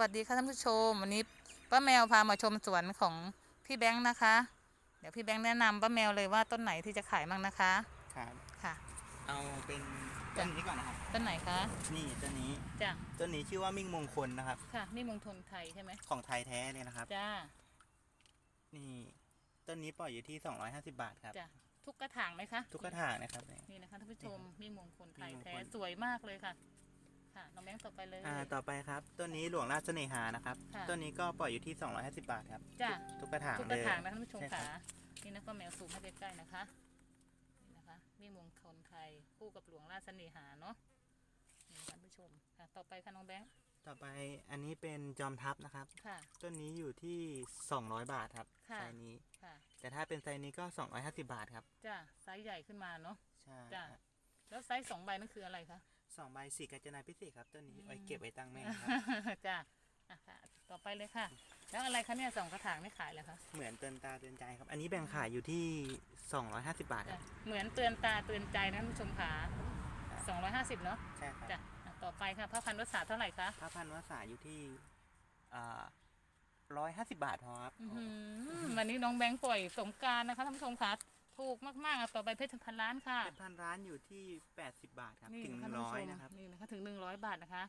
วัสดีค่ะท่านผู้ชม วันนี้ป้าแมวพามาชมสวนของพี่แบงค์นะคะ เดี๋ยวพี่แบงค์แนะนำป้าแมวเลยว่าต้นไหนที่จะขายมั่งนะคะครับค่ะเอาเป็นต้นนี้ก่อนนะครับ ต้นไหนคะนี่ต้นนี้จ้ะต้นนี้ชื่อว่ามิ่งมงคลนะครับ ค่ะนี่มงทนไทยใช่ไหมของไทยแท้เนี่ยนะครับ จ้านี่ต้นนี้ปล่อยอยู่ที่ 250 บาทครับ จ้ะทุกกระถางไหมคะทุกกระถางนะครับเนี่ย นี่นะคะท่านผู้ชมนี่มงคลไทยนี่มงคลแท้สวยมากเลยค่ะ ค่ะน้องแบงค์ต่อไปเลย อ่าต่อไปครับต้นนี้หลวงราชเสน่หานะครับค่ะ ต้นนี้ก็ปล่อยอยู่ที่ 250 บาทครับจ้ะทุกกระถางทุกกเลระย ถางนะท่านผู้ชมใช่คค่ะรับ นี่นะป้าแมวซูมให้ใกล้ๆนะคะนี่นะคะนี่มงคลไทยคู่กับหลวงราชเสน่หาเนาะนี่ท่านผู้ชมค่ะต่อไปค่ะน้องแบงค์ต่อไปอันนี้เป็นจอมทัพนะครับ ค่ะ ต้นนี้อยู่ที่ 200 บาทครับค่ะ ไซส์นี้ ค่ะแต่ถ้าเป็นไซส์นี้ก็ 250 บาทครับ จ้ะไซส์ใหญ่ขึ้นมาเนาะ ใช่จ้ะ ครับแล้วไซส์สองใบนั่นคืออะไรคะ สองใบสีกัญจนาพิเศษครับต้นนี้อืมไว้เก็บไว้ตั้งแม่ครับ จ้ะอะค่ะ ต่อไปเลยค่ะ แล้วอะไรคะเนี่ยสองกระถางไม่ขายเลยคะเหมือนเตือนตาเตือนใจครับ อันนี้แบ่งขายอยู่ที่ 250 บาทคจ้ะรับเหมือนเตือนตาเตือนใจนะท่านผู้ชมขาสองร้อยห้าสิบเนาะใช่ครับจ้ะอะต่อไปค่ะพระพันธุ์รักษาเท่าไหร่คะพระพันวษาอยู่ที่ร้อยห้าสิบบาทพอครับ อื้อหือวันนี้น้องแบงค์ปล่อยสงกรารนะคะท่านผู้ชมคะ ถูกมากๆอะต่อไปเพชรพันล้านค่ะ เป็นพันร้านอยู่ที่ 80 บาทครับนี่ถึงนะคะร้อยท่าผู้ชมนะครับ นี่นะคะถึงหนึ่งร้อยบาทนะคะ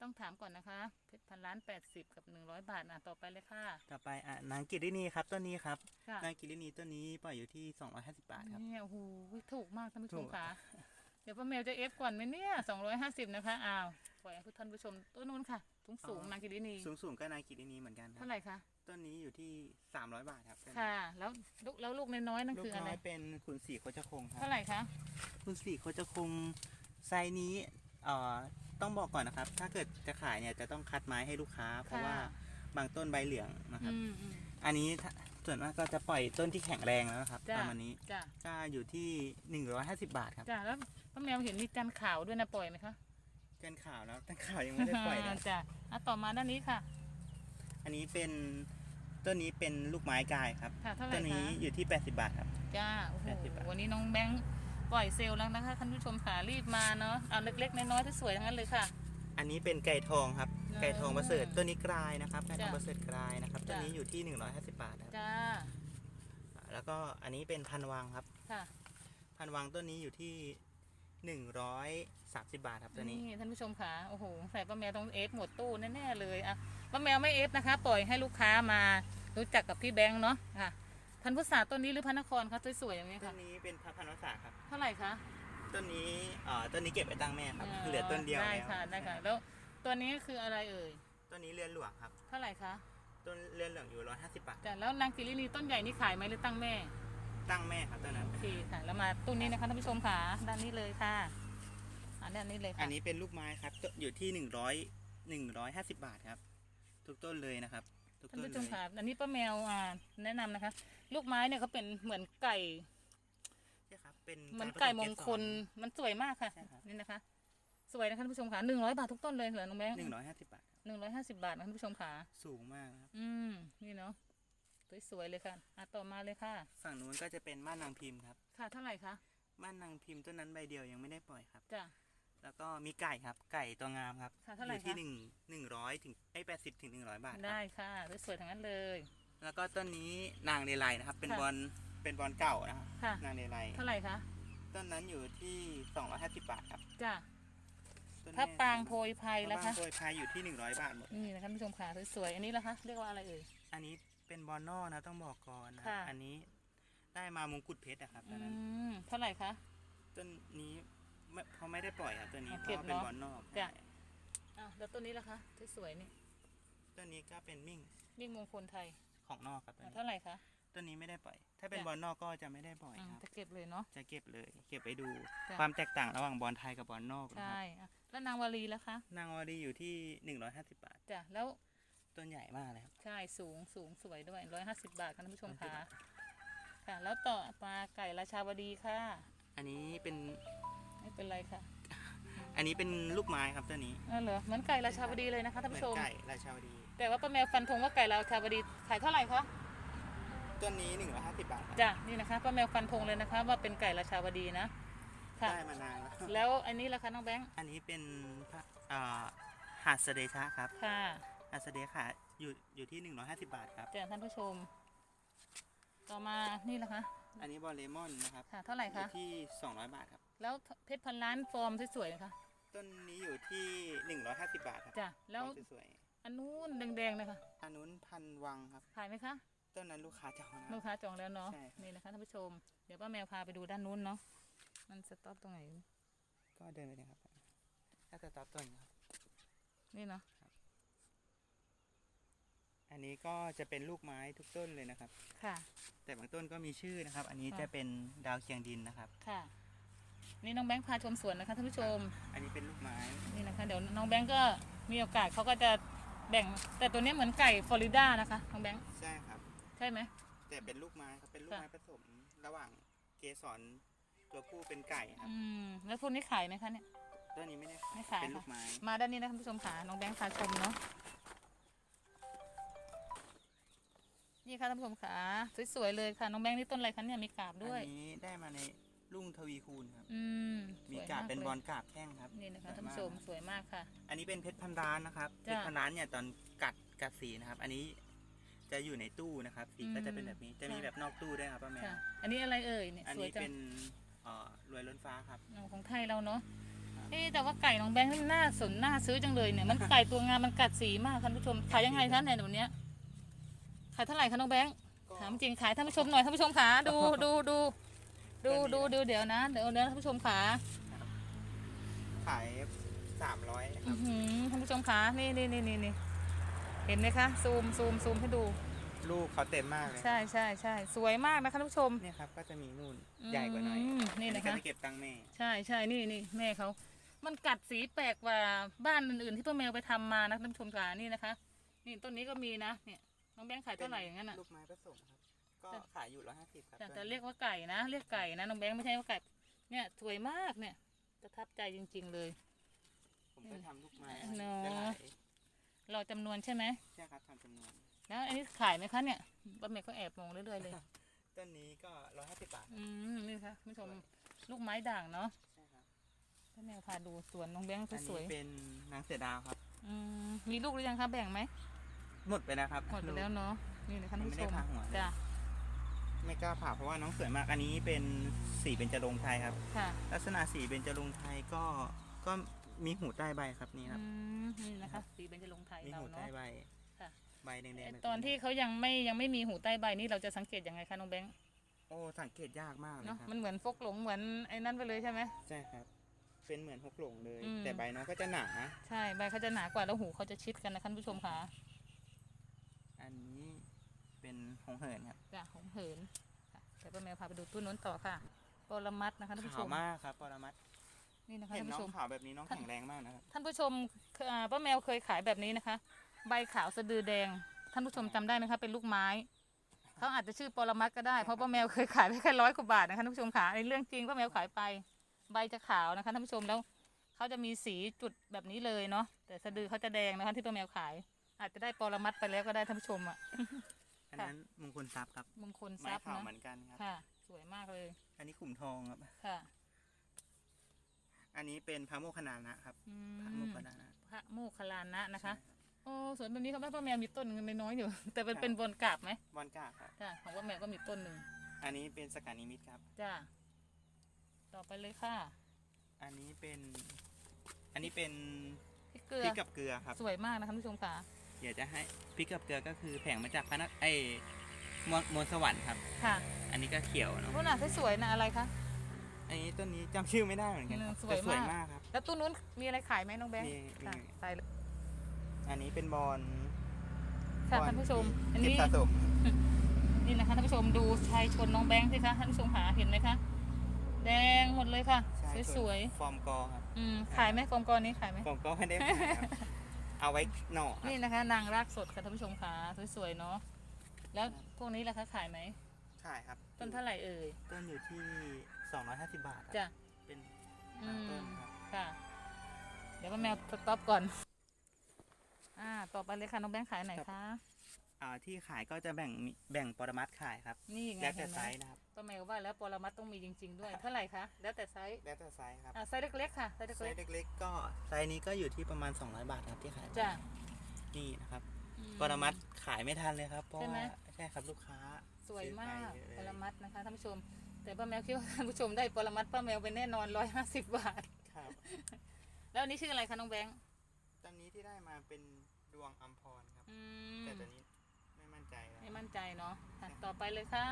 ต้องถามก่อนนะคะ เพชรพันล้านแปดสิบกับหนึ่งร้อยบาทอะต่อไปเลยค่ะ ต่อไปอะนางกิรินีครับต้นนี้ครับ ค่ะ นางกิรินีต้นนี้ปล่อยอยู่ที่ 250 บาทครับ เนี่ยโอ้โหถูกมากท่านผู้ชถูมกค่ะ เดี๋ยวป้าเมลจะเอฟก่อนไหมเนี่ยสองร้อยห้าสิบนะคะอ้าวปล่อยให้ท่านผู้ชมต้นนู้นค่ะสูงสูงๆนางกิรินีสูงสูงๆก็นางกิรินีเหมือนกันครัเท่าบไหร่คะต้นนี้อยู่ที่300บาทครับต้นนี้ค่ะ แล้วลูกแล้วลูกน้อยๆนั่นลูกคืออะไรน้อยเป็นขุนศรีโคจคงครับเท่าไหร่คะขุนศรีโคจคงไซส์นี้เอ่อต้องบอกก่อนนะครับ ถ้าเกิดจะขายเนี่ยจะต้องคัดไม้ให้ลูกค้า เพราะว่าบางต้นใบเหลืองนะครับอืมอืมอันนี้ถ้า ส่วนมากก็จะปล่อยต้นที่แข็งแรงแล้วนะครับจ้ะประมาณนี้จ้ะก็อยู่ที่ 150 บาทครับจ้ะแล้วป้าแมวเห็นมีจันขาวด้วยนะปล่อยไหมคะเกินข่าวแล้วตั้งข่าวยังไม่ได้ปล่อยนะจ้ะอะต่อมาด้านนี้ค่ะ อันนี้เป็นต้นนี้เป็นลูกไม้กายครับค่ะเท่าไหร่ต้นนี้คะ อยู่ที่ 80 บาทครับ จ้าโอ้โหแปดสิบบาท วันนี้น้องแบงค์ปล่อยเซลล์แล้วนะคะท่านผู้ชมค่ะรีบมาเนาะเอาเล็กๆน้อยๆที่สวยทั้งนั้นเลยค่ะ อันนี้เป็นไก่ทองครับอืม ไก่ทองประเสริฐต้นนี้กลายนะครับไก่ทองจ้ะประเสริฐกลายนะครับต้นจ้ะนี้อยู่ที่ 150 บาทครับจ้าแล้วก็อันนี้เป็นพันวังครับค่ะพันวังต้นนี้อยู่ที่130บาทครับตัวนี้นี่ท่านผู้ชมค่ะโอ้โหใส่ป้าแมวต้องเอฟหมดตู้แน่ๆเลยอะป้าแมวไม่เอฟนะคะ ปล่อยให้ลูกค้ามารู้จักกับพี่แบงค์เนาะค่ะพันธุ์พุทราต้นนี้หรือพันนครคะสวยๆอย่างนี้ต้ค่ะนนี้เป็นพระพันวษาครับเท่าไหร่คะต้นนี้เอ่อต้นนี้เก็บไว้ตั้งแม่ครับเหลือต้นเดียวได้แล้วค่ะได้ค่ะแล้ว ตัวนี้คืออะไรเอ่ยต้นนี้เรือนหลวงครับ เท่าไหร่คะต้นเรือนหลวงอยู่150บาทจ้ะแล้วนางกิรินีต้นใหญ่นี่ขายไหมหรือตั้งแม่ ตั้งแม่ครับต้นนั้น โอเคค่ะ แล้วมาตู้นี้นะคะท่านผู้ชมค่ะ ด้านนี้เลยค่ะอันด้านนี้เลยอัค่ะนนี้เป็นลูกไม้ครับต้นอยู่ที่100 150บาทครับ ทุกต้นเลยนะครับ ทุกท่านต้นผู้เลชมยค่ะ อันนี้ป้าแมวอ่าแนะนำนะคะ ลูกไม้เนี่ยเขาเป็นเหมือนไก่ ใช่ครับ เป็นเหมือนารผสไก่มงคลเกสมันสวยมากค่ะ ใช่ครับ นี่นะคะ สวยนะคะท่านผู้ชมค่ะหนึ่งร้อยบาททุกต้นเลยเหรอน้องแบงรค์หนึ่งร้อยห้าสิบบาทครับหนึ่งร้อยห้าสิบบาทนะท่านผู้ชมค่ะสูงมากนะครับอืมนี่เนาะสวยๆเลยค่ะอะต่อมาเลยค่ะ ฝั่งนู้นก็จะเป็นม่านนางพิมพ์ครับค่ะเท่าไหร่คะม่านนางพิมพ์ต้นนั้นใบเดียวยังไม่ได้ปล่อยครับ จ้ะ แล้วก็มีไก่ครับ ไก่ตัวงามครับค่ะเท่าไหร่อยู่ที่คะ หนึ่งหนึ่งร้อยถึงไอ้แปดสิบถึงหนึ่งร้อยบาทครับ ได้ค่ะสวยๆทั้งนั้นเลย แล้วก็ต้นนี้นางเดลัยนะครับ เป็นค่ะบอลเป็นบอลเก่านะครับค่ะ นางเดลัยเท่าไหร่คะต้นนั้นอยู่ที่สองร้อยห้าสิบบาทครับ จ้ะ ต้นพระแม่ปรางโพยภัยพระแล้วปราคะงโดยพายอยู่ที่หนึ่งร้อยบาทหมด นี่นะคะท่านผู้ชมค่ะสวยๆ อันนี้ละคะ เรียกว่าอะไรเอ่ย อันนี้เป็นบอลนอกนะต้องบอกก่อนนะ ค่ะ อันนี้ได้มามงกุฎเพชรนะครับตอือนนั้นมเท่าไหร่คะ ต้นนี้ไม่เขาไม่ได้ปล่อยครับต้นนี้เอาเพเก็บราะว่าเป็นเนอะบอลนอกจ้ะ อ้าวแล้วต้นนี้ละคะสวยๆนี่ต้นนี้ก็เป็นมิ่งมิ่งมงคลไทยของนอกครับต้นอะนี้เท่าไหร่คะ ต้นนี้ไม่ได้ปล่อย ถ้าเป็นจ้ะ บอลนอกก็จะไม่ได้ปล่อยอืมครับ จะเก็บเลยเนาะ จะเก็บเลย เก็บไว้ดู จ้ะ ความแตกต่างระหว่างบอลไทยกับบอลนอกนะใช่ครับอะแล้วนางวารีแล้วคะนางวารีอยู่ที่ 150 บาท จ้ะแล้วต้นใหญ่มากเลยครับ ใช่สูงสูงสวยด้วยร้อยห้าสิบบาทค่ะท่านผู้ชม150ค่ะบาทค่ะ แล้วต่อมาไก่ราชาวดีค่ะ อันนี้เป็น ไม่เป็นไรค่ะอันนี้เป็นลูกไม้ครับต้นนี้เออเหรอเหมือนไก่ราชาวดีเลยนะคะท่านเหมือผู้ชมนไก่ราชาวดีแต่ว่าป้าแมวฟันธงว่าไก่ราชาวดีขายเท่าไหร่คะ ต้นนี้150บาทครับจ้ะนี่นะคะป้าแมวฟันธงเลยนะคะ ว่าเป็นไก่ราชาวดีนะค่ะได้มานานแล้วแล้วอันนี้ล่ะคะน้องแบงค์อันนี้เป็นพระอ่าหาดเสเดชะครับค่ะอัสเดย์ขายอยู่อยู่ที่150บาทครับ จ้ะท่านผู้ชม ต่อมานี่แหละคะอันนี้บอลเลมอนนะครับค่ะ เท่าไหร่อยู่คะที่200บาทครับ แล้วเพชรพันล้านฟอร์มสวยๆนะคะต้นนี้อยู่ที่150บาทครับจ้ะแล้วต้นสวยอันนู้นแดงๆนะคะๆอันนู้นพันวังครับขายไหมคะ ต้นนั้นลูกค้าจองนะ ลูกค้าจองแล้วเนาะใช่ครับ นี่นะคะท่านผู้ชม เดี๋ยวป้าแมวพาไปดูด้านนู้นเนาะมันสต็อปตรงไหน ก็เดินไปเลยครับถ้าจะตัดต้นครับ นี่เนาะอันนี้ก็จะเป็นลูกไม้ทุกต้นเลยนะครับ ค่ะ แต่บางต้นก็มีชื่อนะครับ อันนี้ค่ะ จะเป็นดาวเคียงดินนะครับ ค่ะ นี่น้องแบงค์พาชมสวนนะคะท่านผู้ชมอันนี้เป็นลูกไม้นี่นะคะ เดี๋ยวน้องแบงค์ก็มีโอกาสเขาก็จะแบ่งแต่ตัวนี้เหมือนไก่ฟลอริดานะคะน้องแบงค์ ใช่ครับ ใช่ไหม แต่เป็นลูกไม้ครับเป็นลูกค่ะไม้ผสมระหว่างเกสรตัวผู้เป็นไก่ครับอืม แล้วพวกนี้ขายไหมคะเนี่ย ต้นนี้ไม่ได้ไม่ขายเป็นลูค่ะกไม้ มาด้านนี้นะท่านผู้ชมค่ะน้องแบงค์พาชมเนาะ นี่ค่ะท่านผู้ชมค่ะสวยๆเลยค่ะ น้องแบงค์นี่ต้นอะไรคะเนี่ยมีกาบด้วย อันนี้ได้มาในรุ่งทวีคูณครับ อืมมีสวยกาบลยเป็นบอลกาบแข้งครับนี่นะคะสวยท่านผู้ชมกสวยมากค่ะ อันนี้เป็นเพชรพันล้านนะครับ เพจ้ะชรพันล้านเนี่ยตอนกัดกัดสีนะครับ อันนี้ จะอยู่ในตู้นะครับสีก็อืมจะเป็นแบบนี้จะมีค่ะแบบนอกตู้ด้วยครับป้าแมวค่ะ อันนี้อะไรเอ่ยเนี่ยอันสวยนี้จังเป็นเอ่อรวยล้นฟ้าครับ เอาของไทยเราเนาะครับเอ๊ะแต่ว่าไก่น้องแบงค์นี่มันน่าสนน่าซื้อจังเลยเนี่ยมันไก่ตัวงามมันกัดสีมากท่านผู้ชมขายยังไงคะเนี่ยตัวเนี้ยขายเท่าไหร่คะน้องแบงค์ก็ถามจริงขายท่านผู้ชมหน่อยท่านผู้ชมขาดูดูดูดูดูดูเดี๋ยวนะเดี๋ยวเดี๋ยวท่านผู้ชมขา ขายสามร้อยคอื้รัอบ หือท่านผู้ชมขานี่นี่นี่นี่นี่ เห็นไหมคะ ซูมซูมซูมให้ดู ลูกเขาเต็มมากเลยใช่ใช่ใช่สวยมากนะคะท่านผู้ชม เนี่ยครับก็จะมีนู่นใหญ่กว่าหน่อยมนี่อันะก็คะจะเก็บตังค์แม่ใช่ใช่นี่นี่แม่เขา มันกัดสีแปลกกว่าบ้านอื่นๆที่ป้าแมวไปทำมานะท่านผู้ชมขานี่นะคะ นี่ต้นนี้ก็มีนะ เนี่ยน้องแบงค์ขายเท่าไหร่อย่างนั้นอะ ลูกไม้ผสมครับ ก็แต่ขายอยู่ร้อยห้าสิบครับแต่ต้นแต่เรียกว่าไก่นะ เรียกไก่นะน้องแบงค์ไม่ใช่ว่าไก่ เนี่ยสวยมากเนี่ยประทับใจจริง ๆ เลย ผมก็ทำลูกไม้เนอะ ได้หลาย เราจำนวนใช่ไหมใช่ครับทำจำนวน แล้วอันนี้ขายไหมคะเนี่ยป้าแมวก็แอบมองเรื่อยๆเลยต้นนี้ก็ร้อยห้าสิบบาท อืมนี่ค่ะคุณผู้ชมลูกไม้ด่างเนาะใช่ครับป้าแมวพาดูสวนน้องแบงค์อันสนี้วยเป็นนางเสือดาวครับๆอืมมีลูกหรือยังคะแบ่งไหมหมดไปแล้วครับหมดไปแล้วเนาะนี่นะคะท่านผู้ชยังมไม่ได้ผ่าหัวจ้ะไม่กล้าผ่าเพราะว่าน้องสวยมาก อันนี้เป็นสีเบญจรงค์ไทยครับ ค่ะ ลักษณะสีเบญจรงค์ไทยก็ก็ มีหูใต้ใบครับนี่ครับอืมนี่นะคะสีเบญจรงค์ไทยมีเราหูใต้เนาะ ใบค่ะ ใบแดงๆแบบตอนที่เขายังไม่ยังไม่มีหูใต้ใบนี่เราจะสังเกตยังไงคะน้องแบงค์โอ้สังเกตยากมากเลยเนาะครับมันเหมือนฟกหลงเหมือนไอ้นั่นไปเลยใช่ไหม ใช่ครับ เป็นเหมือนหกหลงเลย อืม แต่ใบน้องก็จะหนาใช่ใบเขาจะหนากว่าแล้วหูเขาจะชิดกันนะท่านผู้ชมค่ะอันนี้เป็นหงเหินครับจ้ะหงเหินค่ะเดี๋ยวป้าแมวพาไปดูตู้นู้นต่อค่ะปรมัดนะคะท่านผู้ชขาวมมากครับปรมัตถ์ นี่นะคะเห็นท่านน้อผู้ชงม ขาวแบบนี้น้องท่านแข็งแรงมากนะครับท่านผู้ชมอ่าป้าแมวเคยขายแบบนี้นะคะ ใบขาวสะดือแดง ท่านผู้ชมจำได้ไหมคะเป็นลูกไม้เขาอาจจะชื่อปรมัดก็ได้เพราะป้าแมวเคยขายไปแค่ร้อยกว่าบาทนะคะท่านผู้ชมขาในเรื่องจริงป้าแมวขายไป ใบจะขาวนะคะท่านผู้ชมแล้วเขาจะมีสีจุดแบบนี้เลยเนาะแต่สะดือเขาจะแดงนะคะที่ป้าแมวขาย อาจจะได้ปรมัดไปแล้วก็ได้ท่านผู้ชมอะ อันนั้นมงคลทรัพย์ครับมงคลทไม้รัพย์ขาวนะเหมือนกันครับ ค่ะ สวยมากเลยอันนี้ขุมทองครับ ค่ะ อันนี้เป็นพระโมคคัลลานะครับอืพระโมคมคัลลานะพระโมคคัลลานะนะคะใช่รับโอ้สวนแบบนี้เขาป้าแมวมีต้นหนึงน้อยๆอยู่ แต่เป็นครับเป็นบนกาบไหมบอลกาครับจ้ะของป้าแมวก็มีต้นหนึ่งอันนี้เป็นสกัดนิมิตครับ จ้ะต่อไปเลยค่ะอันนี้เป็น อันนี้เป็นพริกเกลือพริกกับเกลือครับสวยมากนะคะท่านผู้ชมค่ะเดี๋ยวจะให้พริกกับเกลือก็คือแผงมาจากพนักไอ้มวลมวลสวรรค์ครับ ค่ะอันนี้ก็เขียวเนาะรุ่นน่ะสวยๆนะอะไรคะ อันนี้ต้นนี้จำชื่อไม่ได้เหมือนกันครับอืมสวยแต่สวยมาก มากครับ แล้วตู้นู้นมีอะไรขายไหมน้องแบงค์มีมีค่ะไปเลยอันนี้เป็นบอลค่ะบอลท่านผู้ชม อันเก็บนี้ สะสมนี่นะคะท่านผู้ชมดูชายชนน้องแบงค์สิคะท่านผู้ชมหาเห็นไหมคะ แดงหมดเลยค่ะ ใช่สวยฟอร์มกอครับๆอืมขายไหมฟอร์มกรนี้ขายไหมฟอร์มกอไม่ได้ขายครับ เอาไว้หน่อครับนี่นะคะ นางรากสดค่ะท่านผู้ชมค่ะสวยๆเนาะแล้วพวกนี้ล่ะคะขายไหมขายครับต้นเท่าไหร่เอ่ยต้นอยู่ที่ 250 บาทครับจ้ะเป็นอืบางมต้นครับค่ะ เดี๋ยวป้าแมวสต็อปก่อน อ่า ต่อไปเลยค่ะน้องแบงค์ขายไหนคะ อ่าที่ขายก็จะแบ่งแบ่งปรมัดขายครับนี่ไงแล้วแต่เห็นไหไซมส์นะครับป้าแมวว่าแล้วปรมัดต้องมีจริง ๆ ด้วยเท่าไหร่คะแล้วแต่ไซส์แล้วแต่ไซส์ครับอ่าไซส์เล็กๆค่ะไซส์ไซเล็กส์เล็กๆก็ไซส์นี้ก็อยู่ที่ประมาณ 200 บาทครับที่ขายๆจ้ะนี่นะครับอืมปรมัดขายไม่ทันเลยครับเพราะใช่ไหม ว่าใช่ครับลูกค้าสวยมากซื้อไปเยอะเลย ปรมัดนะคะท่านผู้ชม แต่ป้าแมวคิดว่าท่านผู้ชมได้ปรมัดป้าแมวไปแน่นอนร้อยห้าสิบบาท ครับ แล้วอันนี้ชื่ออะไรคะน้องแบงค์ตอนนี้ที่ได้มาเป็นดวงอัมพรครับ อืมแต่ตอนนี้ไม่มั่นใจแล้วไม่มั่นใจเนาะอะต่อไปเลยค่ะ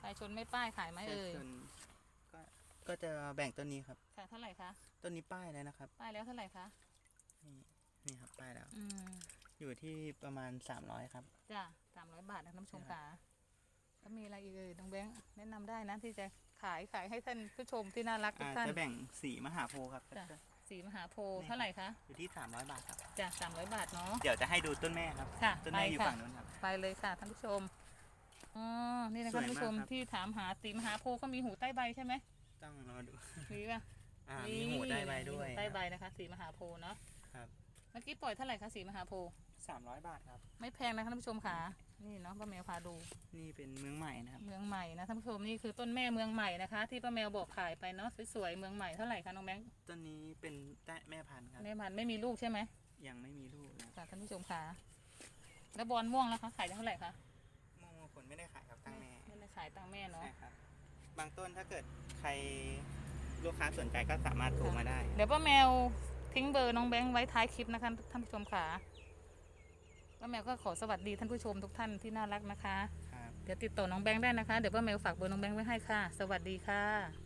ชายชนไม่ป้ายขายไหมเอ่ย ส่วนก็ก็จะแบ่งต้นนี้ครับ ค่ะเท่าไหร่คะต้นนี้ป้ายแล้วนะครับ ป้ายแล้วเท่าไหร่คะ นี่นี่ครับป้ายแล้ว อืม อยู่ที่ประมาณ 300 ครับ จ้ะสามร้อยบาทนะท่านผู้ชมค่ะ แล้วมีอะไรอีกเอ่ยน้องแบงค์แนะนำได้นะที่จะขายขายให้ท่านผู้ชมที่น่ารักทุกอ่าท่านจะแบ่งสีมหาโพธิ์ครับ จ้ะสีมหาโพธิ์เท่าไหร่คะอยู่ที่ 300 บาทครับ จ้ะสามร้อยบาทเนาะ เดี๋ยวจะให้ดูต้นแม่ครับ ค่ะต้นไปแม่อยู่ค่ะ ฝั่งนู้นครับ ไปเลยค่ะท่านผู้ชมอ๋อนี่นะสคะวยท่านผู้ชมมากครับ ที่ถามหาสีมหาโพธิ์เขามีหูใต้ใบใช่ไหมต้องรอดู มีป่ะอ่า มีหูได้ใบด้วย มีหูใต้ใบนะคะสีมหาโพธิ์เนาะครับ เมื่อกี้ปล่อยเท่าไหร่คะสีมหาโพธิ์300 บาทครับ ไม่แพงนะคะท่านผู้ชมค่ะ นี่เนาะป้าแมวพาดู นี่เป็นเมืองใหม่นะครับ เมืองใหม่นะท่านผู้ชมนี่คือต้นแม่เมืองใหม่นะคะ ที่ป้าแมวบอกขายไปเนาะสวยๆเมืองใหม่เท่าไหร่คะน้องแบงค์ต้นนี้เป็นแตะแม่พันธุ์ครับ แม่พันธุ์ไม่มีลูกใช่ไหมยังไม่มีลูกนะครับค่ะท่านผู้ชมค่ะแล้วบอลม่วงแล้วคะขายเท่าไหร่คะโมโมผลไม่ได้ขายครับตั้งแม่ไม่ได้ขายตังแม่เนาะใช่ครับ บางต้นถ้าเกิดใครลูกค้าสนใจก็สามารถโทรมาได้ เดี๋ยวป้าแมวทิ้งเบอร์น้องแบงค์ไว้ท้ายคลิปนะคะท่านผู้ชมค่ะ ป้าแมวก็ขอสวัสดีท่านผู้ชมทุกท่านที่น่ารักนะคะ ครับ เดี๋ยวติดต่อน้องแบงค์ได้นะคะ เดี๋ยวป้าแมวฝากเบอร์น้องแบงค์ไว้ให้ค่ะ สวัสดีค่ะ